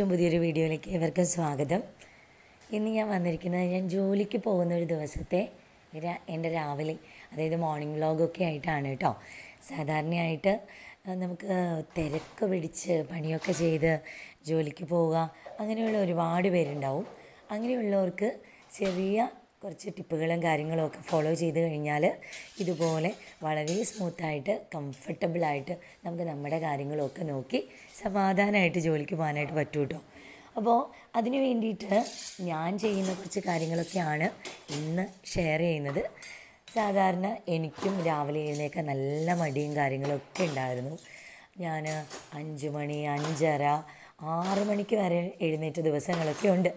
ഏറ്റവും പുതിയൊരു വീഡിയോയിലേക്ക് ഏവർക്കും സ്വാഗതം. ഇന്ന് ഞാൻ വന്നിരിക്കുന്നത് ഞാൻ ജോലിക്ക് പോകുന്ന ഒരു ദിവസത്തെ എന്റെ രാവിലെ അതായത് മോർണിംഗ് വ്ളോഗൊക്കെ ആയിട്ടാണ് കേട്ടോ. സാധാരണയായിട്ട് നമുക്ക് തിരക്ക് പിടിച്ച് പണിയൊക്കെ ചെയ്ത് ജോലിക്ക് പോവുക അങ്ങനെയുള്ള ഒരുപാട് പേരുണ്ടാവും. അങ്ങനെയുള്ളവർക്ക് ചെറിയ കുറച്ച് ടിപ്പുകളും കാര്യങ്ങളും ഒക്കെ ഫോളോ ചെയ്ത് കഴിഞ്ഞാൽ ഇതുപോലെ വളരെ സ്മൂത്തായിട്ട് കംഫർട്ടബിളായിട്ട് നമുക്ക് നമ്മുടെ കാര്യങ്ങളൊക്കെ നോക്കി സമാധാനമായിട്ട് ജോലിക്ക് പോകാനായിട്ട് പറ്റും കേട്ടോ അപ്പോൾ അതിന് വേണ്ടിയിട്ട് ഞാൻ ചെയ്യുന്ന കുറച്ച് കാര്യങ്ങളൊക്കെയാണ് ഇന്ന് ഷെയർ ചെയ്യുന്നത്. സാധാരണ എനിക്കും രാവിലെ എഴുന്നേക്കാൻ നല്ല മടിയും കാര്യങ്ങളൊക്കെ ഉണ്ടായിരുന്നു. ഞാൻ അഞ്ച് മണി അഞ്ചര ആറ് മണിക്ക് വരെ എഴുന്നേറ്റ ദിവസങ്ങളൊക്കെ ഉണ്ട്.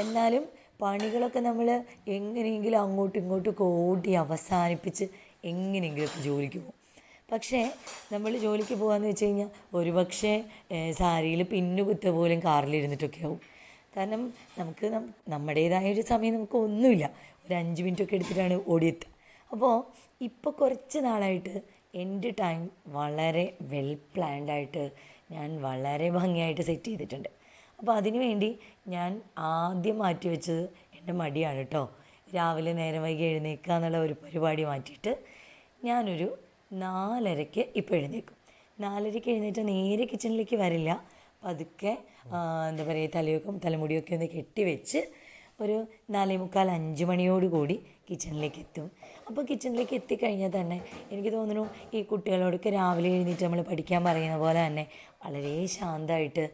എന്നാലും പണികളൊക്കെ നമ്മൾ എങ്ങനെയെങ്കിലും അങ്ങോട്ടും ഇങ്ങോട്ടും ഓടി അവസാനിപ്പിച്ച് എങ്ങനെയെങ്കിലും ജോലിക്ക് പോകും. പക്ഷേ നമ്മൾ ജോലിക്ക് പോകാമെന്ന് വെച്ച് കഴിഞ്ഞാൽ ഒരുപക്ഷെ സാരിയിൽ പിന്നു കുത്ത പോലും കാറിലിരുന്നിട്ടൊക്കെ ആവും. കാരണം നമുക്ക് നമ്മുടേതായ ഒരു സമയം നമുക്ക് ഒന്നുമില്ല. ഒരു അഞ്ച് മിനിറ്റൊക്കെ എടുത്തിട്ടാണ് ഓടിയെത്തുക. അപ്പോൾ ഇപ്പോൾ കുറച്ച് നാളായിട്ട് എന്റെ ടൈം വളരെ വെൽ പ്ലാൻഡായിട്ട് ഞാൻ വളരെ ഭംഗിയായിട്ട് സെറ്റ് ചെയ്തിട്ടുണ്ട്. അപ്പോൾ അതിനു വേണ്ടി ഞാൻ ആദ്യം മാറ്റി വെച്ചത് എന്റെ മടിയാണ് കേട്ടോ. രാവിലെ നേരം വൈകി എഴുന്നേൽക്കുക എന്നുള്ള ഒരു പരിപാടി മാറ്റിയിട്ട് ഞാനൊരു നാലരയ്ക്ക് ഇപ്പോൾ എഴുന്നേൽക്കും. നാലരയ്ക്ക് എഴുന്നേറ്റ് നേരെ കിച്ചണിലേക്ക് വരില്ല. പതുക്കെ എന്താ പറയുക തലയൊക്കെ തലമുടിയൊക്കെ ഒന്ന് കെട്ടി വെച്ച് ഒരു നാലേ മുക്കാൽ അഞ്ച് മണിയോട് കൂടി കിച്ചണിലേക്ക് എത്തും. അപ്പോൾ കിച്ചണിലേക്ക് എത്തിക്കഴിഞ്ഞാൽ തന്നെ എനിക്ക് തോന്നുന്നു ഈ കുട്ടികളോടൊക്കെ രാവിലെ എഴുന്നേറ്റ് നമ്മൾ പഠിക്കാൻ പറയുന്ന പോലെ തന്നെ വളരെ ശാന്തമായിട്ട്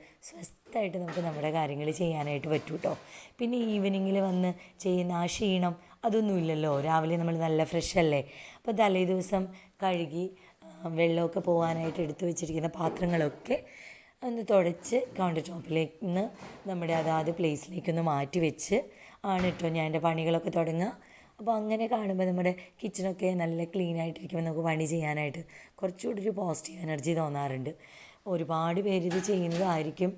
സ്വസ്ഥമായിട്ട് നമുക്ക് നമ്മുടെ കാര്യങ്ങൾ ചെയ്യാനായിട്ട് പറ്റും കേട്ടോ പിന്നെ ഈവനിങ്ങിൽ വന്ന് ചെയ്യുന്ന ആ ക്ഷീണം അതൊന്നുമില്ലല്ലോ. രാവിലെ നമ്മൾ നല്ല ഫ്രഷ് അല്ലേ? അപ്പോൾ തലേ ദിവസം കഴുകി വെള്ളമൊക്കെ പോകാനായിട്ട് എടുത്തു വെച്ചിരിക്കുന്ന പാത്രങ്ങളൊക്കെ ഒന്ന് തുടച്ച് കൗണ്ടർ ടോപ്പിലേക്ക് നിന്ന് നമ്മുടെ അതാത് പ്ലേസിലേക്കൊന്ന് മാറ്റി വെച്ച് ആണ് കേട്ടോ ഞാൻ എന്റെ പണികളൊക്കെ തുടങ്ങുക. അപ്പോൾ അങ്ങനെ കാണുമ്പോൾ നമ്മുടെ കിച്ചണൊക്കെ നല്ല ക്ലീൻ ആയിട്ടിരിക്കുമ്പോൾ നമുക്ക് പണി ചെയ്യാനായിട്ട് കുറച്ചുകൂടി ഒരു പോസിറ്റീവ് എനർജി തോന്നാറുണ്ട്. ഒരുപാട് പേര് ഇത് ചെയ്യുന്നതായിരിക്കും.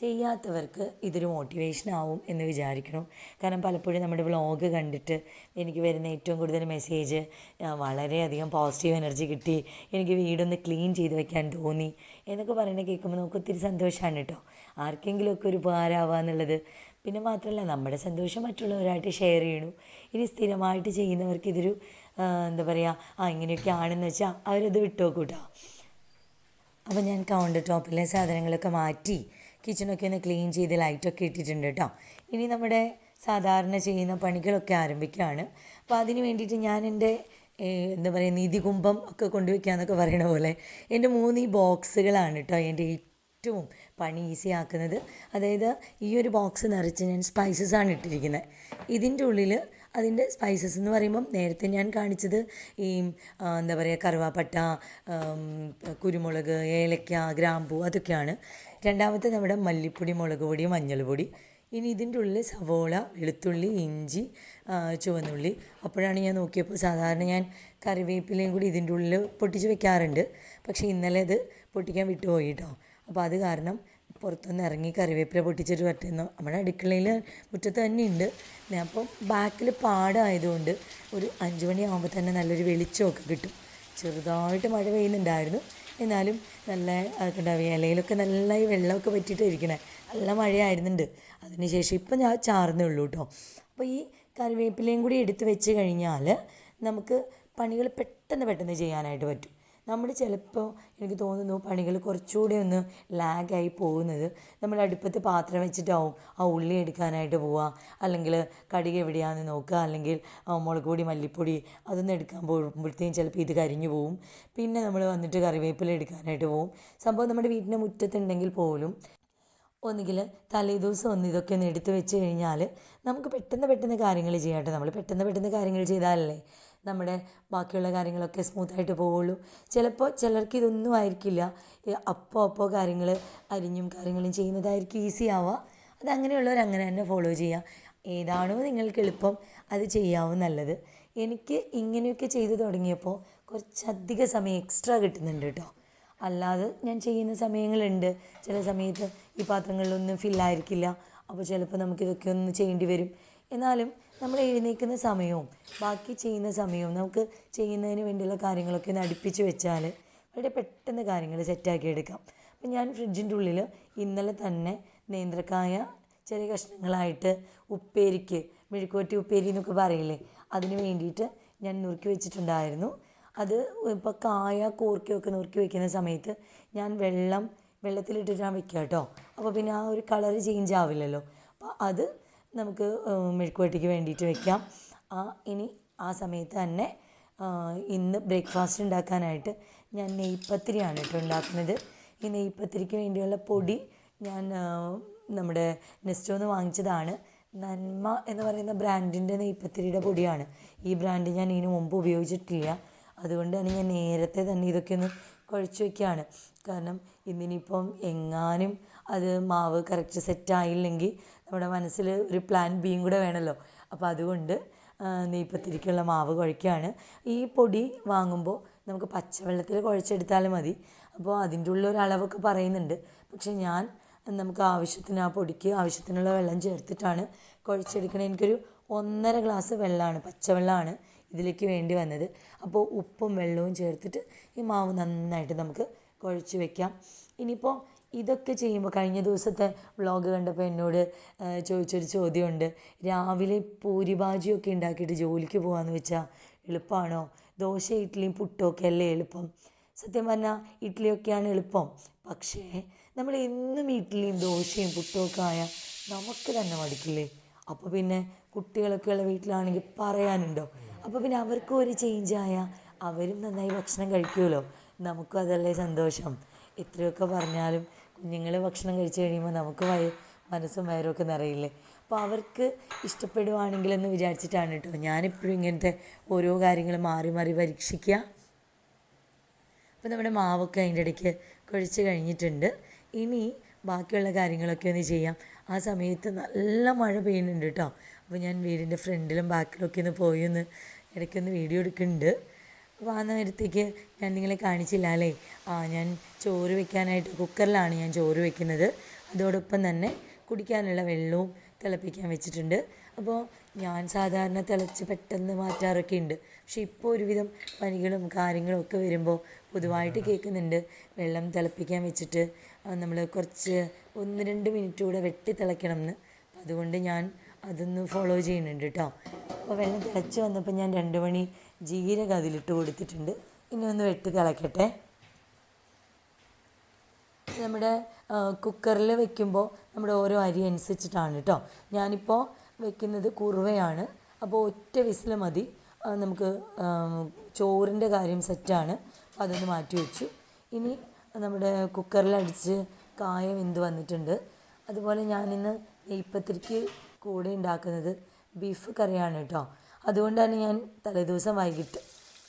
ചെയ്യാത്തവർക്ക് ഇതൊരു മോട്ടിവേഷൻ ആവും എന്ന് വിചാരിക്കണം. കാരണം പലപ്പോഴും നമ്മുടെ വ്ളോഗ് കണ്ടിട്ട് എനിക്ക് വരുന്ന ഏറ്റവും കൂടുതൽ മെസ്സേജ് വളരെയധികം പോസിറ്റീവ് എനർജി കിട്ടി. എനിക്ക് വീടൊന്ന് ക്ലീൻ ചെയ്ത് വെക്കാൻ തോന്നി എന്നൊക്കെ പറയുന്നത് കേൾക്കുമ്പോൾ നമുക്ക് ഒത്തിരി സന്തോഷമാണ് കേട്ടോ ആർക്കെങ്കിലുമൊക്കെ ഒരു ഉപകാരമാവുക എന്നുള്ളത്. പിന്നെ മാത്രമല്ല നമ്മുടെ സന്തോഷം മറ്റുള്ളവരായിട്ട് ഷെയർ ചെയ്യണു. ഇനി സ്ഥിരമായിട്ട് ചെയ്യുന്നവർക്ക് ഇതൊരു എന്താ പറയുക ആ ഇങ്ങനെയൊക്കെ ആണെന്ന് വെച്ചാൽ അവരത് വിട്ടോക്കൂട്ടോ. അപ്പോൾ ഞാൻ കൗണ്ടർ ടോപ്പിലെ സാധനങ്ങളൊക്കെ മാറ്റി കിച്ചണൊക്കെ ഒന്ന് ക്ലീൻ ചെയ്ത് ലൈറ്റൊക്കെ ഇട്ടിട്ടുണ്ട് കേട്ടോ ഇനി നമ്മുടെ സാധാരണ ചെയ്യുന്ന പണികളൊക്കെ ആരംഭിക്കുകയാണ്. അപ്പോൾ അതിന് വേണ്ടിയിട്ട് ഞാൻ എന്റെ എന്താ പറയുക നിധികുംഭം ഒക്കെ കൊണ്ടുവയ്ക്കാന്നൊക്കെ പറയണ പോലെ എന്റെ മൂന്ന് ബോക്സുകളാണ് കേട്ടോ എന്റെ ഏറ്റവും പണി ഈസി ആക്കുന്നത്. അതായത് ഈ ഒരു ബോക്സ് നിറച്ച് ഞാൻ സ്പൈസസ് ആണ് ഇട്ടിരിക്കുന്നത്. ഇതിന്റെ ഉള്ളിൽ അതിന്റെ സ്പൈസസ് എന്ന് പറയുമ്പം നേരത്തെ ഞാൻ കാണിച്ചത് ഈ എന്താ പറയുക കറുവാപ്പട്ട കുരുമുളക് ഏലക്ക ഗ്രാമ്പു അതൊക്കെയാണ്. രണ്ടാമത്തെ നമ്മുടെ മല്ലിപ്പൊടി മുളക് പൊടി മഞ്ഞൾപ്പൊടി ഇനി ഇതിന്റെ ഉള്ളിൽ സവോള വെളുത്തുള്ളി ഇഞ്ചി ചുവന്നുള്ളി. അപ്പോഴാണ് ഞാൻ നോക്കിയപ്പോൾ സാധാരണ ഞാൻ കറിവേപ്പിലയും കൂടി ഇതിന്റെ ഉള്ളിൽ പൊട്ടിച്ച് വെക്കാറുണ്ട്. പക്ഷേ ഇന്നലെ അത് പൊട്ടിക്കാൻ വിട്ടുപോയി കേട്ടോ. അപ്പോൾ അത് കാരണം പുറത്തുനിന്ന് ഇറങ്ങി കറിവേപ്പില പൊട്ടിച്ചിട്ട് പറ്റുന്നു നമ്മുടെ അടുക്കളയിൽ മുറ്റത്ത് തന്നെ ഉണ്ട്. ഞാൻ അപ്പം ബാക്കിൽ പാടായതുകൊണ്ട് ഒരു അഞ്ച് മണിയാകുമ്പോൾ തന്നെ നല്ലൊരു വെളിച്ചമൊക്കെ കിട്ടും. ചെറുതായിട്ട് മഴ പെയ്യുന്നുണ്ടായിരുന്നു. എന്നാലും നല്ല ഉണ്ടാവുക ഇലയിലൊക്കെ നല്ല വെള്ളമൊക്കെ പറ്റിയിട്ട് ഇരിക്കണേ. നല്ല മഴയായിരുന്നുണ്ട്. അതിനുശേഷം ഇപ്പം ഞാൻ ചാർന്നേ ഉള്ളൂ കേട്ടോ. അപ്പോൾ ഈ കറിവേപ്പിലയും കൂടി എടുത്ത് വെച്ച് കഴിഞ്ഞാൽ നമുക്ക് പണികൾ പെട്ടെന്ന് പെട്ടെന്ന് ചെയ്യാനായിട്ട് പറ്റും. നമ്മൾ ചിലപ്പോൾ എനിക്ക് തോന്നുന്നു പണികൾ കുറച്ചുകൂടി ഒന്ന് ലാഗായി പോകുന്നത്. നമ്മൾ അടുപ്പത്ത് പാത്രം വെച്ചിട്ടാവും ആ ഉള്ളി എടുക്കാനായിട്ട് പോവുക അല്ലെങ്കിൽ കടുക് എവിടെയാണെന്ന് നോക്കുക അല്ലെങ്കിൽ മുളക് പൊടി മല്ലിപ്പൊടി അതൊന്നും എടുക്കാൻ പോകുമ്പോഴത്തേക്കും ചിലപ്പോൾ ഇത് കരിഞ്ഞു പോവും. പിന്നെ നമ്മൾ വന്നിട്ട് കറിവേപ്പില എടുക്കാനായിട്ട് പോവും. സംഭവം നമ്മുടെ വീട്ടിന്റെ മുറ്റത്തുണ്ടെങ്കിൽ പോലും ഒന്നുകിൽ തലേദിവസം ഒന്ന് ഇതൊക്കെ ഒന്ന് എടുത്ത് വെച്ച് കഴിഞ്ഞാൽ നമുക്ക് പെട്ടെന്ന് പെട്ടെന്ന് കാര്യങ്ങൾ ചെയ്യാട്ടെ. നമ്മൾ പെട്ടെന്ന് പെട്ടെന്ന് കാര്യങ്ങൾ ചെയ്താലല്ലേ നമ്മുടെ ബാക്കിയുള്ള കാര്യങ്ങളൊക്കെ സ്മൂത്തായിട്ട് പോവുള്ളൂ. ചിലപ്പോൾ ചിലർക്ക് ഇതൊന്നും ആയിരിക്കില്ല. അപ്പോൾ അപ്പോൾ കാര്യങ്ങൾ അരിഞ്ഞും കാര്യങ്ങളും ചെയ്യുന്നതായിരിക്കും ഈസി ആവുക. അത് അങ്ങനെ തന്നെ ഫോളോ ചെയ്യുക. ഏതാണോ നിങ്ങൾക്ക് എളുപ്പം അത് ചെയ്യാവും നല്ലത്. എനിക്ക് ഇങ്ങനെയൊക്കെ ചെയ്തു തുടങ്ങിയപ്പോൾ കുറച്ചധികം സമയം എക്സ്ട്രാ കിട്ടുന്നുണ്ട് കേട്ടോ. അല്ലാതെ ഞാൻ ചെയ്യുന്ന സമയങ്ങളുണ്ട്. ചില സമയത്ത് ഈ പാത്രങ്ങളിലൊന്നും ഫില്ലായിരിക്കില്ല അപ്പോൾ ചിലപ്പോൾ നമുക്കിതൊക്കെ ഒന്ന് ചെയ്യേണ്ടി വരും. എന്നാലും നമ്മൾ എഴുന്നേൽക്കുന്ന സമയവും ബാക്കി ചെയ്യുന്ന സമയവും നമുക്ക് ചെയ്യുന്നതിന് വേണ്ടിയുള്ള കാര്യങ്ങളൊക്കെ ഒന്ന് അടുപ്പിച്ച് വെച്ചാൽ വളരെ പെട്ടെന്ന് കാര്യങ്ങൾ സെറ്റാക്കി എടുക്കാം. അപ്പം ഞാൻ ഫ്രിഡ്ജിന്റെ ഉള്ളിൽ ഇന്നലെ തന്നെ നേന്ത്രക്കായ ചെറിയ കഷ്ണങ്ങളായിട്ട് ഉപ്പേരിക്ക് മെഴുക്കുവറ്റി ഉപ്പേരി എന്നൊക്കെ പറയില്ലേ അതിന് വേണ്ടിയിട്ട് ഞാൻ നുറുക്കി വെച്ചിട്ടുണ്ടായിരുന്നു. അത് ഇപ്പോൾ കായ കോർക്കയൊക്കെ നുറുക്കി വെക്കുന്ന സമയത്ത് ഞാൻ വെള്ളം വെള്ളത്തിലിട്ടിട്ടാണ് വെക്കുക കേട്ടോ. അപ്പോൾ പിന്നെ ആ ഒരു കളർ ചേഞ്ച് ആവില്ലല്ലോ. അപ്പോൾ അത് നമുക്ക് മെഴുക്കുവരട്ടിക്ക് വേണ്ടിയിട്ട് വെക്കാം. ആ ഇനി ആ സമയത്ത് തന്നെ ഇന്ന് ബ്രേക്ക്ഫാസ്റ്റ് ഉണ്ടാക്കാനായിട്ട് ഞാൻ നെയ്പ്പത്തിരിയാണ് കേട്ടോ ഉണ്ടാക്കുന്നത്. ഈ നെയ്പ്പത്തിരിക്ക് വേണ്ടിയുള്ള പൊടി ഞാൻ നമ്മുടെ നമ്മുടെ നെസ്റ്റോന്ന് വാങ്ങിച്ചതാണ്. നന്മ എന്ന് പറയുന്ന ബ്രാൻഡിന്റെ നെയ്പ്പത്തിരിയുടെ പൊടിയാണ്. ഈ ബ്രാൻഡ് ഞാൻ ഇതിനു മുമ്പ് ഉപയോഗിച്ചിട്ടില്ല. അതുകൊണ്ട് തന്നെ ഞാൻ നേരത്തെ തന്നെ ഇതൊക്കെ ഒന്ന് കുഴച്ച് വയ്ക്കുകയാണ്. കാരണം ഇന്നിനിപ്പം എങ്ങാനും അത് മാവ് കറക്റ്റ് സെറ്റ് ആയില്ലെങ്കിൽ നമ്മുടെ മനസ്സിൽ ഒരു പ്ലാൻ ബിയും കൂടെ വേണമല്ലോ. അപ്പോൾ അതുകൊണ്ട് നെയ്പ്പത്തിരിക്കുള്ള മാവ് കുഴയ്ക്കുകയാണ് ഈ പൊടി വാങ്ങുമ്പോൾ നമുക്ക് പച്ചവെള്ളത്തിൽ കുഴച്ചെടുത്താലും മതി. അപ്പോൾ അതിന്റെ ഉള്ളിൽ ഒരു അളവൊക്കെ പറയുന്നുണ്ട്. പക്ഷെ ഞാൻ നമുക്ക് ആവശ്യത്തിന് ആ പൊടിക്ക് ആവശ്യത്തിനുള്ള വെള്ളം ചേർത്തിട്ടാണ് കുഴച്ചെടുക്കണത് എനിക്കൊരു ഒന്നര ഗ്ലാസ് വെള്ളമാണ് പച്ചവെള്ളമാണ്. ഇതിലേക്ക് വേണ്ടി വന്നത്. അപ്പോൾ ഉപ്പും വെള്ളവും ചേർത്തിട്ട് ഈ മാവ് നന്നായിട്ട് നമുക്ക് കുഴച്ച് വെക്കാം. ഇനിയിപ്പോൾ ഇതൊക്കെ ചെയ്യുമ്പോൾ കഴിഞ്ഞ ദിവസത്തെ വ്ളോഗ് കണ്ടപ്പോൾ എന്നോട് ചോദിച്ചൊരു ചോദ്യമുണ്ട്. രാവിലെ പൂരി ഭാജിയൊക്കെ ഉണ്ടാക്കിയിട്ട് ജോലിക്ക് പോകാമെന്ന് വെച്ചാൽ എളുപ്പമാണോ ദോശ ഇഡ്ഡലിയും പുട്ടൊക്കെ അല്ലേ എളുപ്പം? സത്യം പറഞ്ഞാൽ ഇഡ്ഡലിയൊക്കെയാണ് എളുപ്പം. പക്ഷേ നമ്മൾ എന്നും ഇഡ്ഡലിയും ദോശയും പുട്ടുമൊക്കെ ആയാൽ നമുക്ക് തന്നെ മടിക്കില്ലേ? അപ്പോൾ പിന്നെ കുട്ടികളൊക്കെ ഉള്ള വീട്ടിലാണെങ്കിൽ പറയാനുണ്ടോ? അപ്പോൾ പിന്നെ അവർക്കും ഒരു ചേഞ്ച് ആയാൽ അവരും നന്നായി ഭക്ഷണം കഴിക്കുമല്ലോ. നമുക്കും അതല്ലേ സന്തോഷം. എത്രയൊക്കെ പറഞ്ഞാലും കുഞ്ഞുങ്ങൾ ഭക്ഷണം കഴിച്ചു കഴിയുമ്പോൾ നമുക്ക് വയ മനസ്സും വയറുമൊക്കെ നിറയില്ലേ? അപ്പോൾ അവർക്ക് ഇഷ്ടപ്പെടുവാണെങ്കിലെന്ന് വിചാരിച്ചിട്ടാണ് കേട്ടോ ഞാനിപ്പോഴും ഇങ്ങനത്തെ ഓരോ കാര്യങ്ങൾ മാറി മാറി പരീക്ഷിക്കുക അപ്പോൾ നമ്മുടെ മാവൊക്കെ അതിന്റെ ഇടയ്ക്ക് കുഴച്ച് കഴിഞ്ഞിട്ടുണ്ട്. ഇനി ബാക്കിയുള്ള കാര്യങ്ങളൊക്കെ ഒന്ന് ചെയ്യാം. ആ സമയത്ത് നല്ല മഴ പെയ്യുന്നുണ്ട് കേട്ടോ അപ്പോൾ ഞാൻ വീടിന്റെ ഫ്രണ്ടിലും ബാക്കിലൊക്കെ ഒന്ന് പോയി ഒന്ന് ഇടയ്ക്കൊന്ന് വീഡിയോ എടുക്കുന്നുണ്ട്. അപ്പോൾ ആ നേരത്തേക്ക് ഞാൻ നിങ്ങളെ കാണിച്ചില്ല അല്ലേ? ആ ഞാൻ ചോറ് വെക്കാനായിട്ട് കുക്കറിലാണ് ഞാൻ ചോറ് വെക്കുന്നത്. അതോടൊപ്പം തന്നെ കുടിക്കാനുള്ള വെള്ളവും തിളപ്പിക്കാൻ വെച്ചിട്ടുണ്ട്. അപ്പോൾ ഞാൻ സാധാരണ തിളച്ച് പെട്ടെന്ന് മാറ്റാറൊക്കെ ഉണ്ട്. പക്ഷേ ഇപ്പോൾ ഒരുവിധം പനികളും കാര്യങ്ങളും ഒക്കെ വരുമ്പോൾ പൊതുവായിട്ട് കേൾക്കുന്നുണ്ട്. വെള്ളം തിളപ്പിക്കാൻ വെച്ചിട്ട് നമ്മൾ കുറച്ച് ഒന്ന് രണ്ട് മിനിറ്റ് കൂടെ വെട്ടി തിളയ്ക്കണം എന്ന് അതുകൊണ്ട് ഞാൻ അതൊന്ന് ഫോളോ ചെയ്യുന്നുണ്ട് കേട്ടോ അപ്പോൾ വെള്ളം തിളച്ച് വന്നപ്പോൾ ഞാൻ രണ്ട് മണി ജീരകം അതിലിട്ട് കൊടുത്തിട്ടുണ്ട്. ഇനി ഒന്ന് വെട്ടി തിളക്കട്ടെ നമ്മുടെ കുക്കറിൽ വെക്കുമ്പോൾ നമ്മുടെ ഓരോ അരി അനുസരിച്ചിട്ടാണ് കേട്ടോ. ഞാനിപ്പോൾ വെക്കുന്നത് കുറുവയാണ്. അപ്പോൾ ഒറ്റ വിസിൽ മതി. നമുക്ക് ചോറിന്റെ കാര്യം സെറ്റാണ്. അപ്പോൾ അതൊന്ന് മാറ്റി വെച്ചു. ഇനി നമ്മുടെ കുക്കറിലടിച്ച് കായം എന്ത് വന്നിട്ടുണ്ട്. അതുപോലെ ഞാനിന്ന് നെയ്പ്പത്തിരിക്ക് കൂടെ ഉണ്ടാക്കുന്നത് ബീഫ് കറിയാണ് കേട്ടോ. അതുകൊണ്ടാണ് ഞാൻ തലേദിവസം വൈകിട്ട്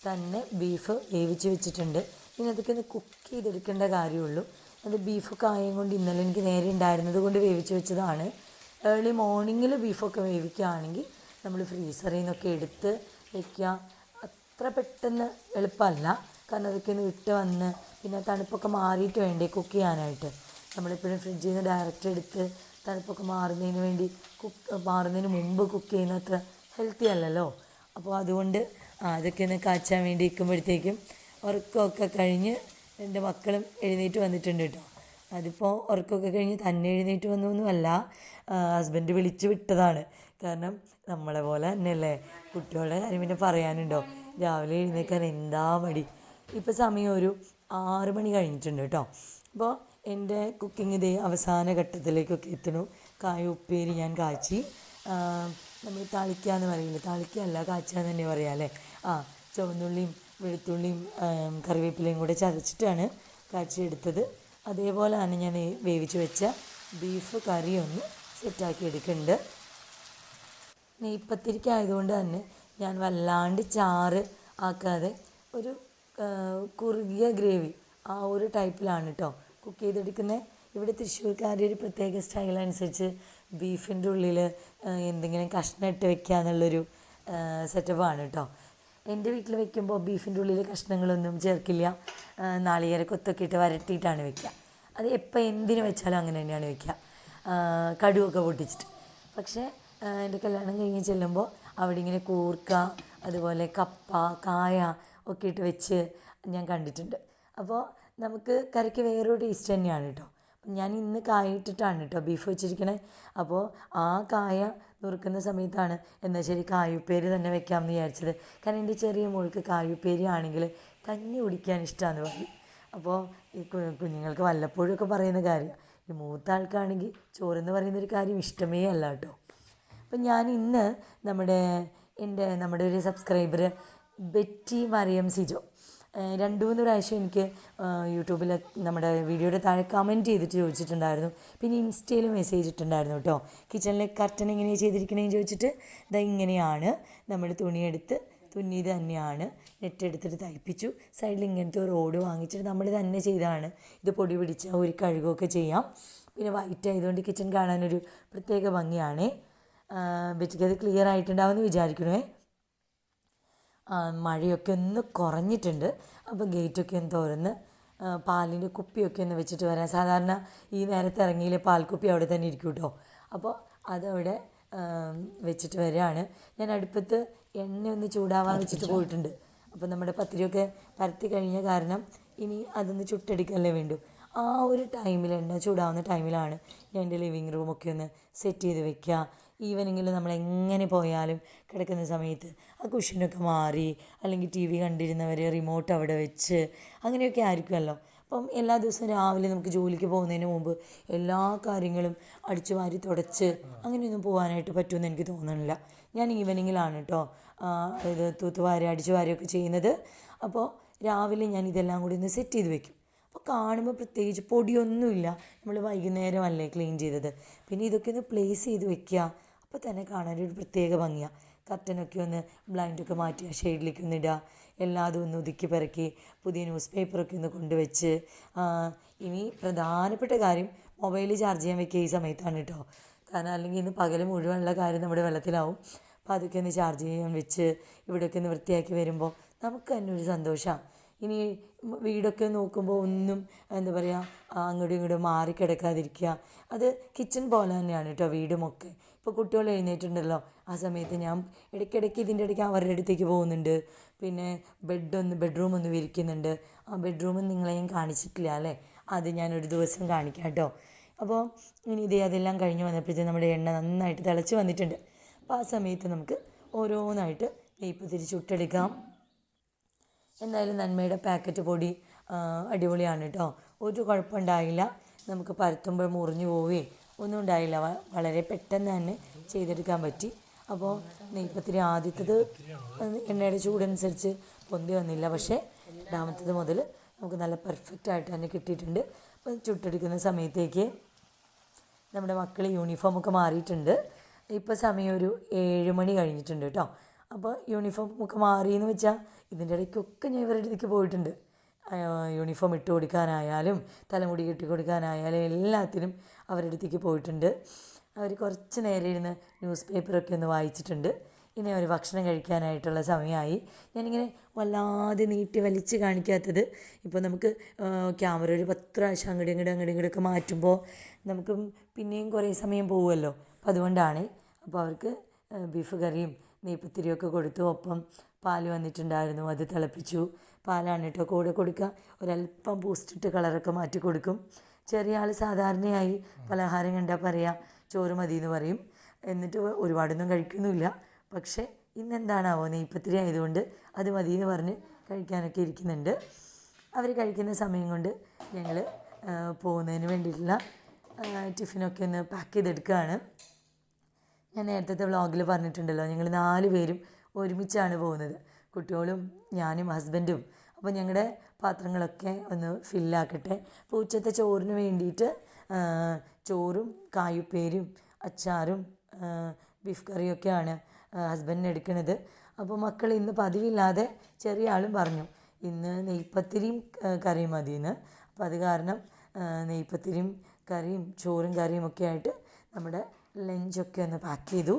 തന്നെ ബീഫ് വേവിച്ച് വെച്ചിട്ടുണ്ട്. ഇനി അതൊക്കെ ഒന്ന് കുക്ക് ചെയ്തെടുക്കേണ്ട കാര്യമുള്ളൂ. അത് ബീഫ് കായം കൊണ്ട് ഇന്നലെ എനിക്ക് നേരെ ഉണ്ടായിരുന്നത് കൊണ്ട് വേവിച്ച് വെച്ചതാണ്. ഏർലി മോർണിംഗിൽ ബീഫൊക്കെ വേവിക്കുകയാണെങ്കിൽ നമ്മൾ ഫ്രീസറിൽ നിന്നൊക്കെ എടുത്ത് വയ്ക്കുക അത്ര പെട്ടെന്ന് എളുപ്പമല്ല. കാരണം അതൊക്കെ ഒന്ന് വിട്ട് വന്ന് പിന്നെ തണുപ്പൊക്കെ മാറിയിട്ട് വേണ്ടേ കുക്ക് ചെയ്യാനായിട്ട്. നമ്മളെപ്പോഴും ഫ്രിഡ്ജിൽ നിന്ന് ഡയറക്റ്റ് എടുത്ത് തണുപ്പൊക്കെ മാറുന്നതിന് വേണ്ടി കുക്ക് മാറുന്നതിന് മുമ്പ് കുക്ക് ചെയ്യുന്ന അത്ര ഹെൽത്തി അല്ലല്ലോ. അപ്പോൾ അതുകൊണ്ട് അതൊക്കെ ഒന്ന് കാച്ചാൻ വേണ്ടി ഇരിക്കുമ്പോഴത്തേക്കും ഉറക്കമൊക്കെ കഴിഞ്ഞ് എന്റെ മക്കളും എഴുന്നേറ്റ് വന്നിട്ടുണ്ട് കേട്ടോ. അതിപ്പോൾ ഉറക്കമൊക്കെ കഴിഞ്ഞ് തന്നെ എഴുന്നേറ്റ് വന്നൊന്നുമല്ല ഹസ്ബൻഡ് വിളിച്ചു വിട്ടതാണ്. കാരണം നമ്മളെ പോലെ തന്നെയല്ലേ? കുട്ടികളുടെ കാര്യം പിന്നെ പറയാനുണ്ടോ? രാവിലെ എഴുന്നേക്കാൻ എന്താ മടി? ഇപ്പോൾ സമയം ഒരു ആറ് മണി കഴിഞ്ഞിട്ടുണ്ട് കേട്ടോ. അപ്പോൾ എന്റെ കുക്കിംഗ് ഇതേ അവസാന ഘട്ടത്തിലേക്കൊക്കെ എത്തണു കായ ഉപ്പേരി ഞാൻ കാച്ചി. നമ്മൾ താളിക്കുക എന്ന് പറയില്ലേ താളിക്കുകയല്ല കാച്ചുക എന്ന് തന്നെ പറയാം അല്ലേ? ആ ചുവന്നുള്ളിയും വെളുത്തുള്ളിയും കറിവേപ്പിലയും കൂടെ ചതച്ചിട്ടാണ് കാച്ചിയെടുത്തത്. അതേപോലെയാണ് ഞാൻ വേവിച്ച് വെച്ച ബീഫ് കറി ഒന്ന് സെറ്റാക്കി എടുക്കുന്നുണ്ട് നെയ്പ്പത്തിരിക്കായതുകൊണ്ട് തന്നെ ഞാൻ വല്ലാണ്ട് ചാറ് ആക്കാതെ ഒരു കുറുകിയ ഗ്രേവി ആ ഒരു ടൈപ്പിലാണ് കേട്ടോ കുക്ക് ചെയ്തെടുക്കുന്നത് ഇവിടെ തൃശ്ശൂർക്കാരുടെ ഒരു പ്രത്യേക സ്റ്റൈൽ അനുസരിച്ച് ബീഫിന്റെ ഉള്ളിൽ എന്തെങ്കിലും കഷ്ണം ഇട്ട് വെക്കുക എന്നുള്ളൊരു സെറ്റപ്പാണ് കേട്ടോ എന്റെ വീട്ടിൽ വെക്കുമ്പോൾ ബീഫിന്റെ ഉള്ളിൽ കഷ്ണങ്ങളൊന്നും ചേർക്കില്ല. നാളികേര കൊത്തൊക്കെ ഇട്ട് വരട്ടിയിട്ടാണ് വെക്കുക അത് എപ്പോൾ എന്തിനു വെച്ചാലും അങ്ങനെ തന്നെയാണ് വെക്കുക കടുവൊക്കെ പൊട്ടിച്ചിട്ട്. പക്ഷേ എന്റെ കല്യാണം കഴിഞ്ഞ് ചെല്ലുമ്പോൾ അവിടെ ഇങ്ങനെ കൂർക്ക അതുപോലെ കപ്പ കായ ഒക്കെ ഇട്ട് വെച്ച് ഞാൻ കണ്ടിട്ടുണ്ട്. അപ്പോൾ നമുക്ക് കറിക്ക് വേറൊരു ടേസ്റ്റ് തന്നെയാണ് കേട്ടോ ഞാൻ ഇന്ന് കായ ഇട്ടിട്ടാണ് കേട്ടോ ബീഫ് വെച്ചിരിക്കണേ. അപ്പോൾ ആ കായ നുറുക്കുന്ന സമയത്താണ് എന്നാൽ ശരി കായുപ്പേരി തന്നെ വെക്കാമെന്ന് വിചാരിച്ചത്. കാരണം എന്റെ ചെറിയ മോൾക്ക് കായുപ്പേരി ആണെങ്കിൽ കഞ്ഞി കുടിക്കാൻ ഇഷ്ടമാണെന്ന് പറയും. അപ്പോൾ ഈ കുഞ്ഞുങ്ങൾക്ക് വല്ലപ്പോഴും ഒക്കെ പറയുന്ന കാര്യം. ഈ മൂത്ത ആൾക്കാണെങ്കിൽ ചോറെന്ന് പറയുന്നൊരു കാര്യം ഇഷ്ടമേ അല്ല കേട്ടോ അപ്പം ഞാൻ ഇന്ന് നമ്മുടെ എന്റെ നമ്മുടെ ഒരു സബ്സ്ക്രൈബർ ബെറ്റി മറിയം സിജോ രണ്ട് മൂന്ന് പ്രാവശ്യം എനിക്ക് യൂട്യൂബിൽ നമ്മുടെ വീഡിയോയുടെ താഴെ കമന്റ് ചെയ്തിട്ട് ചോദിച്ചിട്ടുണ്ടായിരുന്നു. പിന്നെ ഇൻസ്റ്റയിൽ മെസ്സേജ് ഇട്ടുണ്ടായിരുന്നു കേട്ടോ. കിച്ചണിലെ കർട്ടൻ എങ്ങനെയാണ് ചെയ്തിരിക്കണേന്ന് ചോദിച്ചിട്ട് ഇതാ ഇങ്ങനെയാണ്. നമ്മൾ തുണിയെടുത്ത് തുന്നി തന്നെയാണ്. നെറ്റ് എടുത്തിട്ട് തയ്പ്പിച്ചു. സൈഡിൽ ഇങ്ങനത്തെ ഒരു റോഡ് വാങ്ങിച്ചിട്ട് നമ്മൾ തന്നെ ചെയ്താണ്. ഇത് പൊടി പിടിച്ച ഒരു കഴുകുകയൊക്കെ ചെയ്യാം. പിന്നെ വൈറ്റ് ആയതുകൊണ്ട് കിച്ചൺ കാണാനൊരു പ്രത്യേക ഭംഗിയാണേ. ബെറ്റിക്ക് അത് ക്ലിയർ ആയിട്ടുണ്ടാവുമെന്ന് വിചാരിക്കണേ മഴയൊക്കെ ഒന്ന് കുറഞ്ഞിട്ടുണ്ട്. അപ്പോൾ ഗേറ്റൊക്കെ ഒന്ന് തുറന്ന് പാലിന്റെ കുപ്പിയൊക്കെ ഒന്ന് വെച്ചിട്ട് വരാം. സാധാരണ ഈ നേരത്തെ ഇറങ്ങിയില്ലേ പാൽക്കുപ്പി അവിടെ തന്നെ ഇരിക്കും കേട്ടോ അപ്പോൾ അതവിടെ വെച്ചിട്ട് വരികയാണ് ഞാൻ അടുപ്പത്ത് എണ്ണ ഒന്ന് ചൂടാവാൻ വെച്ചിട്ട് പോയിട്ടുണ്ട്. അപ്പോൾ നമ്മുടെ പത്തിരിയൊക്കെ പരത്തി കഴിഞ്ഞ കാരണം ഇനി അതൊന്ന് ചുട്ടെടുക്കല്ലേ വേണ്ടു. ആ ഒരു ടൈമിൽ എണ്ണ ചൂടാവുന്ന ടൈമിലാണ് ഞാൻ എന്റെ ലിവിങ് റൂമൊക്കെ ഒന്ന് സെറ്റ് ചെയ്ത് വെക്കുക ഈവനിങ്ങിൽ നമ്മൾ എങ്ങനെ പോയാലും കിടക്കുന്ന സമയത്ത് ആ കുഷനൊക്കെ മാറി അല്ലെങ്കിൽ ടി വി കണ്ടിരുന്നവർ റിമോട്ട് അവിടെ വെച്ച് അങ്ങനെയൊക്കെ ആയിരിക്കുമല്ലോ അപ്പം എല്ലാ ദിവസവും രാവിലെ നമുക്ക് ജോലിക്ക് പോകുന്നതിന് മുമ്പ് എല്ലാ കാര്യങ്ങളും അടിച്ചു വാരി തുടച്ച് അങ്ങനെയൊന്നും പോകാനായിട്ട് പറ്റുമെന്ന് എനിക്ക് തോന്നുന്നില്ല. ഞാൻ ഈവനിങ്ങിലാണ് കേട്ടോ ഇത് തൂത്തുവാരി അടിച്ചു വാരിയൊക്കെ ചെയ്യുന്നത്. അപ്പോൾ രാവിലെ ഞാൻ ഇതെല്ലാം കൂടി ഒന്ന് സെറ്റ് ചെയ്ത് വെക്കും. അപ്പോൾ കാണുമ്പോൾ പ്രത്യേകിച്ച് പൊടിയൊന്നുമില്ല. നമ്മൾ വൈകുന്നേരമല്ലേ ക്ലീൻ ചെയ്തത്. പിന്നെ ഇതൊക്കെ ഒന്ന് പ്ലേസ് ചെയ്ത് വെക്കുക അപ്പോൾ തന്നെ കാണാനൊരു പ്രത്യേക ഭംഗിയാണ് കർട്ടനൊക്കെ ഒന്ന് ബ്ലൈൻഡൊക്കെ മാറ്റി ആ ഷെയ്ഡിലേക്ക് ഒന്ന് ഇടുക എല്ലാതും ഒന്ന് ഒതുക്കി പെറുക്കി പുതിയ ന്യൂസ് പേപ്പറൊക്കെ ഒന്ന് കൊണ്ടുവച്ച്. ഇനി പ്രധാനപ്പെട്ട കാര്യം മൊബൈൽ ചാർജ് ചെയ്യാൻ വെക്കുക ഈ സമയത്താണ് കേട്ടോ കാരണം അല്ലെങ്കിൽ ഇന്ന് പകൽ മുഴുവനുള്ള കാര്യം നമ്മുടെ വെള്ളത്തിലാവും. അപ്പോൾ അതൊക്കെ ഒന്ന് ചാർജ് ചെയ്യാൻ വെച്ച് ഇവിടെയൊക്കെ ഒന്ന് വൃത്തിയാക്കി വരുമ്പോൾ നമുക്ക് തന്നെ ഒരു സന്തോഷമാണ് ഇനി വീടൊക്കെ നോക്കുമ്പോൾ ഒന്നും എന്താ പറയുക അങ്ങോട്ടും ഇങ്ങോട്ടും മാറി കിടക്കാതിരിക്കുക അത് കിച്ചൺ പോലെ തന്നെയാണ് കേട്ടോ വീടുമൊക്കെ. ഇപ്പോൾ കുട്ടികൾ എഴുന്നേറ്റുണ്ടല്ലോ ആ സമയത്ത് ഞാൻ ഇടയ്ക്കിടയ്ക്ക് ഇതിന്റെ ഇടയ്ക്ക് അവരുടെ അടുത്തേക്ക് പോകുന്നുണ്ട്. പിന്നെ ബെഡൊന്ന് ബെഡ്റൂം ഒന്ന് വിരിക്കുന്നുണ്ട്. ആ ബെഡ്റൂം നിങ്ങളെയും കാണിച്ചിട്ടില്ല അല്ലേ? അത് ഞാനൊരു ദിവസം കാണിക്കാം കേട്ടോ. അപ്പോൾ ഇനി ഇതേ അതെല്ലാം കഴിഞ്ഞ് വന്നപ്പോഴത്തേക്കും നമ്മുടെ എണ്ണ നന്നായിട്ട് തിളച്ച് വന്നിട്ടുണ്ട്. അപ്പോൾ ആ സമയത്ത് നമുക്ക് ഓരോന്നായിട്ട് നെയ്പ്പ് തിരിച്ച് ചുട്ടെടുക്കാം എന്തായാലും നന്മയുടെ പാക്കറ്റ് പൊടി അടിപൊളിയാണ് കേട്ടോ. ഒരു കുഴപ്പമുണ്ടായില്ല. നമുക്ക് പരത്തുമ്പോൾ മുറിഞ്ഞു പോവുകയും ഒന്നും ഉണ്ടായില്ല. വളരെ പെട്ടെന്ന് തന്നെ ചെയ്തെടുക്കാൻ പറ്റി. അപ്പോൾ നെയ്പ്പത്തിരി ആദ്യത്തത് എണ്ണയുടെ ചൂടനുസരിച്ച് പൊന്തി വന്നില്ല. പക്ഷേ രണ്ടാമത്തത് മുതൽ നമുക്ക് നല്ല പെർഫെക്റ്റ് ആയിട്ട് തന്നെ കിട്ടിയിട്ടുണ്ട്. അപ്പം ചുട്ടെടുക്കുന്ന സമയത്തേക്ക് നമ്മുടെ മക്കൾ യൂണിഫോമൊക്കെ മാറിയിട്ടുണ്ട്. ഇപ്പോൾ സമയം ഒരു ഏഴ് മണി കഴിഞ്ഞിട്ടുണ്ട് കേട്ടോ. അപ്പോൾ യൂണിഫോം ഒക്കെ മാറിയെന്ന് വെച്ചാൽ ഇതിന്റെ ഇടയ്ക്കൊക്കെ ഞാൻ ഇവരുടെ അടുത്തേക്ക് പോയിട്ടുണ്ട്. യൂണിഫോം ഇട്ട് കൊടുക്കാനായാലും തലമുടി കെട്ടി കൊടുക്കാനായാലും എല്ലാത്തിനും അവരുടെ അടുത്തേക്ക് പോയിട്ടുണ്ട്. അവർ കുറച്ച് നേരം ഇരുന്ന് ന്യൂസ് പേപ്പറൊക്കെ ഒന്ന് വായിച്ചിട്ടുണ്ട്. ഇനി അവർ ഭക്ഷണം കഴിക്കാനായിട്ടുള്ള സമയമായി. ഞാനിങ്ങനെ വല്ലാതെ നീട്ടി വലിച്ച് കാണിക്കാത്തത്. ഇപ്പോൾ നമുക്ക് ക്യാമറ ഒരു പത്ത് പ്രാവശ്യം അങ്ങോട്ട് ഇങ്ങോട്ട് അങ്ങോട്ട് ഇങ്ങോട്ടൊക്കെ മാറ്റുമ്പോൾ നമുക്ക് പിന്നെയും കുറേ സമയം പോകുമല്ലോ അപ്പോൾ അതുകൊണ്ടാണ്. അപ്പോൾ അവർക്ക് ബീഫ് കറിയും നെയ്പ്പത്തിരിയൊക്കെ കൊടുത്തു. ഒപ്പം പാൽ വന്നിട്ടുണ്ടായിരുന്നു. അത് തിളപ്പിച്ചു. പാലാണ് കേട്ടോ കൂടെ കൊടുക്കുക. ഒരല്പം ബൂസ്റ്റിട്ട് കളറൊക്കെ മാറ്റി കൊടുക്കും. ചെറിയ ആൾ സാധാരണയായി പലഹാരം കണ്ടാൽ പറയാം ചോറ് മതി എന്ന് പറയും. എന്നിട്ട് ഒരുപാടൊന്നും കഴിക്കുന്നില്ല പക്ഷേ ഇന്നെന്താണാവോ നെയ്പ്പത്തിരി ആയതുകൊണ്ട് അത് മതി എന്ന് പറഞ്ഞ് കഴിക്കാനൊക്കെ ഇരിക്കുന്നുണ്ട്. അവർ കഴിക്കുന്ന സമയം കൊണ്ട് ഞങ്ങൾ പോകുന്നതിന് വേണ്ടിയിട്ടുള്ള ടിഫിനൊക്കെ ഒന്ന് പാക്ക് ചെയ്തെടുക്കുകയാണ് ഞാൻ നേരത്തെ വ്ളോഗിൽ പറഞ്ഞിട്ടുണ്ടല്ലോ ഞങ്ങൾ നാല് പേരും ഒരുമിച്ചാണ് പോകുന്നത്. കുട്ടികളും ഞാനും ഹസ്ബൻഡും അപ്പോൾ ഞങ്ങളുടെ പാത്രങ്ങളൊക്കെ ഒന്ന് ഫില്ലാക്കട്ടെ അപ്പോൾ ഉച്ചത്തെ ചോറിന് വേണ്ടിയിട്ട് ചോറും കായുപ്പേരും അച്ചാറും ബീഫ് കറിയൊക്കെയാണ് ഹസ്ബൻഡിന് എടുക്കുന്നത് അപ്പോൾ മക്കൾ ഇന്ന് പതിവില്ലാതെ ചെറിയ ആളും പറഞ്ഞു ഇന്ന് നെയ്പ്പത്തിരിയും കറി കറിയും മതിയെന്ന്. അപ്പോൾ അത് കാരണം നെയ്പ്പത്തിരിയും കറിയും ചോറും കറിയും ഒക്കെ ആയിട്ട് നമ്മുടെ ലഞ്ചൊക്കെ ഒന്ന് പാക്ക് ചെയ്തു.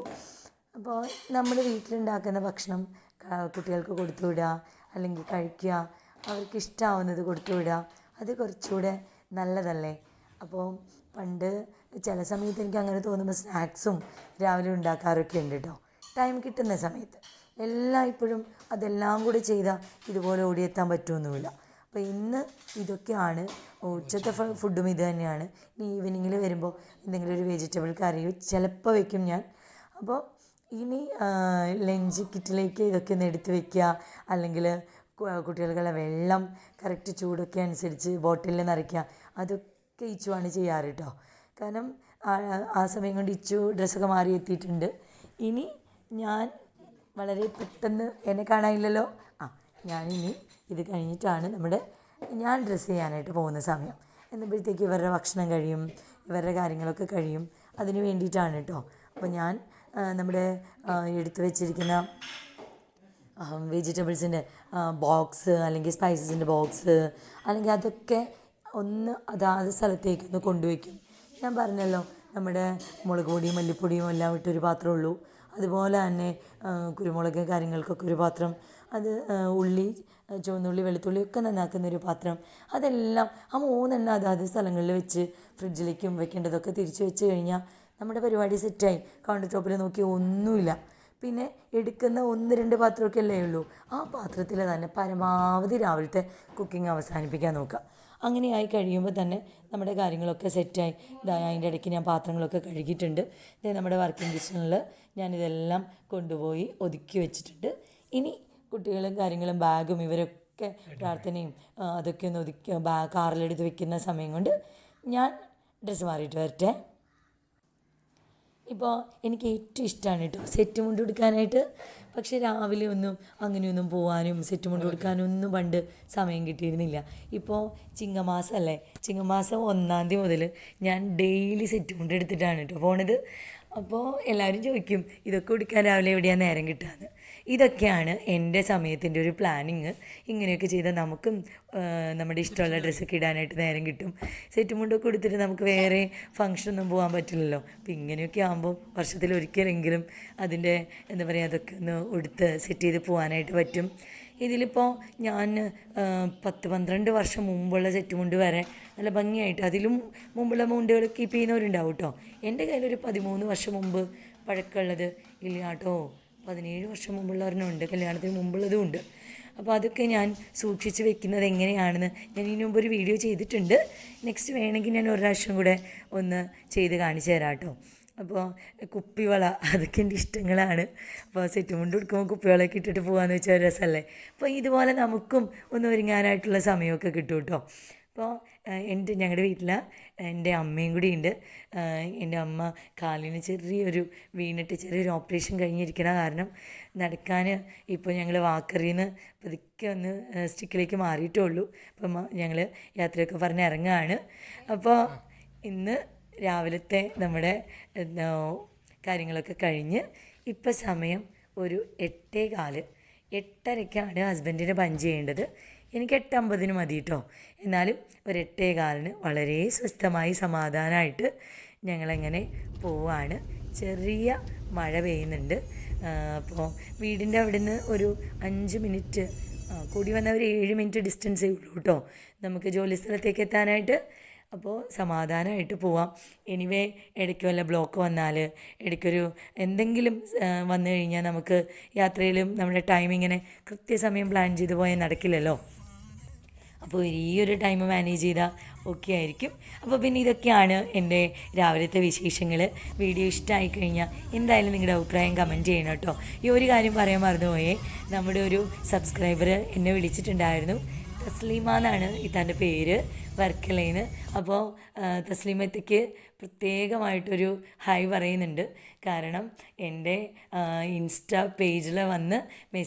അപ്പോൾ നമ്മൾ വീട്ടിലുണ്ടാക്കുന്ന ഭക്ഷണം കുട്ടികൾക്ക് കൊടുത്തു വിടുക അല്ലെങ്കിൽ കഴിക്കുക അവർക്ക് ഇഷ്ടമാവുന്നത് കൊടുത്തു വിടുക അത് കുറച്ചുകൂടെ നല്ലതല്ലേ? അപ്പോൾ പണ്ട് ചില സമയത്ത് എനിക്ക് അങ്ങനെ തോന്നുമ്പോൾ സ്നാക്സും രാവിലെ ഉണ്ടാക്കാറൊക്കെ ഉണ്ട് കേട്ടോ ടൈം കിട്ടുന്ന സമയത്ത്. എല്ലാം ഇപ്പോഴും അതെല്ലാം കൂടി ചെയ്താൽ ഇതുപോലെ ഓടിയെത്താൻ പറ്റുമൊന്നുമില്ല അപ്പോൾ ഇന്ന് ഇതൊക്കെയാണ് ഉച്ചത്തെ ഫുഡും ഇത് തന്നെയാണ്. ഇനി ഈവനിങ്ങിൽ വരുമ്പോൾ എന്തെങ്കിലും ഒരു വെജിറ്റബിൾ കറി ചിലപ്പോൾ വെക്കും ഞാൻ. അപ്പോൾ ഇനി ലഞ്ച് കിറ്റിലേക്ക് ഇതൊക്കെ ഒന്ന് എടുത്ത് വെക്കുക. അല്ലെങ്കിൽ കുട്ടികൾക്കുള്ള വെള്ളം കറക്റ്റ് ചൂടൊക്കെ അനുസരിച്ച് ബോട്ടിലിൽ നിറയ്ക്കുക. അതൊക്കെ ഇച്ചുവാണ് ചെയ്യാറ് കേട്ടോ കാരണം ആ- സമയം കൊണ്ട് ഇച്ചു ഡ്രസ്സൊക്കെ മാറി എത്തിയിട്ടുണ്ട്. ഇനി ഞാൻ വളരെ പെട്ടെന്ന് എന്നെ കാണാനില്ലല്ലോ? ആ ഞാനിനി ഇത് കഴിഞ്ഞിട്ടാണ് നമ്മുടെ ഞാൻ ഡ്രസ്സ് ചെയ്യാനായിട്ട് പോകുന്ന സമയം. എന്നപ്പോഴത്തേക്ക് ഇവരുടെ ഭക്ഷണം കഴിയും ഇവരുടെ കാര്യങ്ങളൊക്കെ കഴിയും. അതിന് വേണ്ടിയിട്ടാണ് കേട്ടോ അപ്പോൾ ഞാൻ നമ്മുടെ എടുത്തു വെച്ചിരിക്കുന്ന വെജിറ്റബിൾസിന്റെ ബോക്സ് അല്ലെങ്കിൽ സ്പൈസസിന്റെ ബോക്സ് അല്ലെങ്കിൽ അതൊക്കെ ഒന്ന് അതാത് സ്ഥലത്തേക്ക് ഒന്ന് കൊണ്ടുവയ്ക്കും. ഞാൻ പറഞ്ഞല്ലോ നമ്മുടെ മുളക് പൊടിയും മല്ലിപ്പൊടിയും എല്ലാം ഇട്ടൊരു പാത്രമേ ഉള്ളൂ. അതുപോലെ തന്നെ കുരുമുളക് കാര്യങ്ങൾക്കൊക്കെ ഒരു പാത്രം അത് ഉള്ളി ചുവന്നുള്ളി വെളുത്തുള്ളി ഒക്കെ നന്നാക്കുന്ന ഒരു പാത്രം അതെല്ലാം ആ മൂന്നെണ്ണം അതാത് സ്ഥലങ്ങളിൽ വെച്ച് ഫ്രിഡ്ജിലേക്കും വെക്കേണ്ടതൊക്കെ തിരിച്ച് വെച്ച് കഴിഞ്ഞാൽ നമ്മുടെ പരിപാടി സെറ്റായി. കൗണ്ടർ ടോപ്പിൽ നോക്കി ഒന്നുമില്ല. പിന്നെ എടുക്കുന്ന ഒന്ന് രണ്ട് പാത്രമൊക്കെ അല്ലേ ഉള്ളൂ. ആ പാത്രത്തിൽ തന്നെ പരമാവധി രാവിലത്തെ കുക്കിംഗ് അവസാനിപ്പിക്കാൻ നോക്കുക. അങ്ങനെ ആയി കഴിയുമ്പോൾ തന്നെ നമ്മുടെ കാര്യങ്ങളൊക്കെ സെറ്റായി. അതിന്റെ ഇടയ്ക്ക് ഞാൻ പാത്രങ്ങളൊക്കെ കഴുകിയിട്ടുണ്ട്. ഇത് നമ്മുടെ വർക്കിംഗ് കിച്ചണിൽ ഞാനിതെല്ലാം കൊണ്ടുപോയി ഒതുക്കി വെച്ചിട്ടുണ്ട്. ഇനി കുട്ടികളും കാര്യങ്ങളും ബാഗും ഇവരൊക്കെ പ്രാർത്ഥനയും അതൊക്കെ ഒന്ന് ഒതുക്കി കാറിലെടുത്ത് വെക്കുന്ന സമയം കൊണ്ട് ഞാൻ ഡ്രസ്സ് മാറിയിട്ട് വരട്ടെ. ഇപ്പോൾ എനിക്ക് ഏറ്റവും ഇഷ്ടമാണ് കേട്ടോ സെറ്റ് മുണ്ട് കൊടുക്കാനായിട്ട് പക്ഷേ രാവിലെ ഒന്നും അങ്ങനെയൊന്നും പോകാനും സെറ്റ് മുണ്ട് കൊടുക്കാനും ഒന്നും പണ്ട് സമയം കിട്ടിയിരുന്നില്ല. ഇപ്പോൾ ചിങ്ങമാസമല്ലേ ചിങ്ങമാസം ഒന്നാം തീയതി മുതൽ ഞാൻ ഡെയിലി സെറ്റ് മുണ്ട് എടുത്തിട്ടാണ് കേട്ടോ പോണത്. അപ്പോൾ എല്ലാവരും ചോദിക്കും ഇതൊക്കെ കൊടുക്കാൻ രാവിലെ എവിടെയാണ് നേരം കിട്ടുകയെന്ന് ഇതൊക്കെയാണ് എന്റെ സമയത്തിന്റെ ഒരു പ്ലാനിങ്. ഇങ്ങനെയൊക്കെ ചെയ്താൽ നമുക്കും നമ്മുടെ ഇഷ്ടമുള്ള ഡ്രസ്സൊക്കെ ഇടാനായിട്ട് നേരം കിട്ടും. സെറ്റ് മുണ്ടൊക്കെ കൊടുത്തിട്ട് നമുക്ക് വേറെ ഫംഗ്ഷനൊന്നും പോകാൻ പറ്റില്ലല്ലോ. അപ്പം ഇങ്ങനെയൊക്കെ ആകുമ്പോൾ വർഷത്തിൽ ഒരിക്കലെങ്കിലും അതിന്റെ എന്താ പറയുക അതൊക്കെ ഒന്ന് ഉടുത്ത് സെറ്റ് ചെയ്ത് പോകാനായിട്ട് പറ്റും. ഇതിലിപ്പോൾ ഞാൻ പത്ത് പന്ത്രണ്ട് വർഷം മുമ്പുള്ള സെറ്റ് മുണ്ട് വരെ നല്ല ഭംഗിയായിട്ട് അതിലും മുമ്പുള്ള മുണ്ടുകൾ കീപ്പ് ചെയ്യുന്നവരുണ്ടാവും കേട്ടോ. എന്റെ കയ്യിലൊരു പതിമൂന്ന് വർഷം മുമ്പ് പഴക്കമുള്ളത് ഇല്ല കേട്ടോ. പതിനേഴ് വർഷം മുമ്പുള്ള ഒരെണ്ണമുണ്ട് കല്യാണത്തിന് മുമ്പുള്ളതും ഉണ്ട്. അപ്പോൾ അതൊക്കെ ഞാൻ സൂക്ഷിച്ച് വെക്കുന്നത് എങ്ങനെയാണെന്ന് ഞാൻ ഇതിനു മുമ്പ് ഒരു വീഡിയോ ചെയ്തിട്ടുണ്ട്. നെക്സ്റ്റ് വേണമെങ്കിൽ ഞാൻ ഒരു പ്രാവശ്യം കൂടെ ഒന്ന് ചെയ്ത് കാണിച്ചു തരാം കേട്ടോ. അപ്പോൾ കുപ്പിവള അതൊക്കെ എന്റെ ഇഷ്ടങ്ങളാണ്. അപ്പോൾ സെറ്റ് മുണ്ട് കൊടുക്കുമ്പോൾ കുപ്പിവളയൊക്കെ ഇട്ടിട്ട് പോകാമെന്ന് വെച്ചാൽ രസമല്ലേ? അപ്പോൾ ഇതുപോലെ നമുക്കും ഒന്ന് ഒരുങ്ങാനായിട്ടുള്ള സമയമൊക്കെ കിട്ടും കേട്ടോ. അപ്പോൾ എന്റെ ഞങ്ങളുടെ വീട്ടിൽ എന്റെ അമ്മയും കൂടി ഉണ്ട് എന്റെ അമ്മ കാലിന് ചെറിയൊരു വീണിട്ട് ചെറിയൊരു ഓപ്പറേഷൻ കഴിഞ്ഞിരിക്കണ കാരണം നടക്കാൻ ഇപ്പോൾ ഞങ്ങൾ വാക്കറിന്ന് പതുക്കെ ഒന്ന് സ്റ്റിക്കിലേക്ക് മാറിയിട്ടേ ഉള്ളൂ അപ്പം ഞങ്ങൾ യാത്രയൊക്കെ പറഞ്ഞ് ഇറങ്ങുകയാണ് അപ്പോൾ ഇന്ന് രാവിലത്തെ നമ്മുടെ കാര്യങ്ങളൊക്കെ കഴിഞ്ഞ് ഇപ്പം സമയം ഒരു എട്ടേ കാൽ. എട്ടരയ്ക്കാണ് ഹസ്ബൻഡിനെ പഞ്ച് ചെയ്യേണ്ടത്. എനിക്ക് എട്ടമ്പതിന് മതി കേട്ടോ എന്നാലും ഒരു എട്ടേ കാലിന് വളരെ സ്വസ്ഥമായി സമാധാനമായിട്ട് ഞങ്ങളങ്ങനെ പോവാണ്. ചെറിയ മഴ പെയ്യുന്നുണ്ട്. അപ്പോൾ വീടിന്റെ അവിടുന്ന് ഒരു അഞ്ച് മിനിറ്റ് കൂടി വന്ന ഒരു ഏഴ് മിനിറ്റ് ഡിസ്റ്റൻസേ ഉള്ളൂ കേട്ടോ. നമുക്ക് ജോലി സ്ഥലത്തേക്ക് എത്താനായിട്ട് അപ്പോൾ സമാധാനമായിട്ട് പോവാം. എനിവേ ഇടയ്ക്ക് വല്ല ബ്ലോക്ക് വന്നാൽ ഇടയ്ക്കൊരു എന്തെങ്കിലും വന്നു കഴിഞ്ഞാൽ നമുക്ക് യാത്രയിലും നമ്മുടെ ടൈം ഇങ്ങനെ കൃത്യസമയം പ്ലാൻ ചെയ്ത് പോയാൽ നടക്കില്ലല്ലോ. അപ്പോൾ ഈ ഒരു ടൈം മാനേജ് ചെയ്താൽ ഓക്കെ ആയിരിക്കും. അപ്പോൾ പിന്നെ ഇതൊക്കെയാണ് എന്റെ രാവിലത്തെ വിശേഷങ്ങൾ വീഡിയോ ഇഷ്ടമായി കഴിഞ്ഞാൽ എന്തായാലും നിങ്ങളുടെ അഭിപ്രായം കമന്റ് ചെയ്യണം കേട്ടോ. ഈ ഒരു കാര്യം പറയാൻ മറന്നുപോയേ. നമ്മുടെ ഒരു സബ്സ്ക്രൈബർ എന്നെ വിളിച്ചിട്ടുണ്ടായിരുന്നു. തസ്ലീമ എന്നാണ് ഇതാന്റെ പേര് വർക്കലയിൽ നിന്ന് അപ്പോൾ തസ്ലീമത്തേക്ക് പ്രത്യേകമായിട്ടൊരു ഹായ് പറയുന്നുണ്ട്. കാരണം എന്റെ ഇൻസ്റ്റാ പേജിൽ വന്ന് മെസ്സേജ്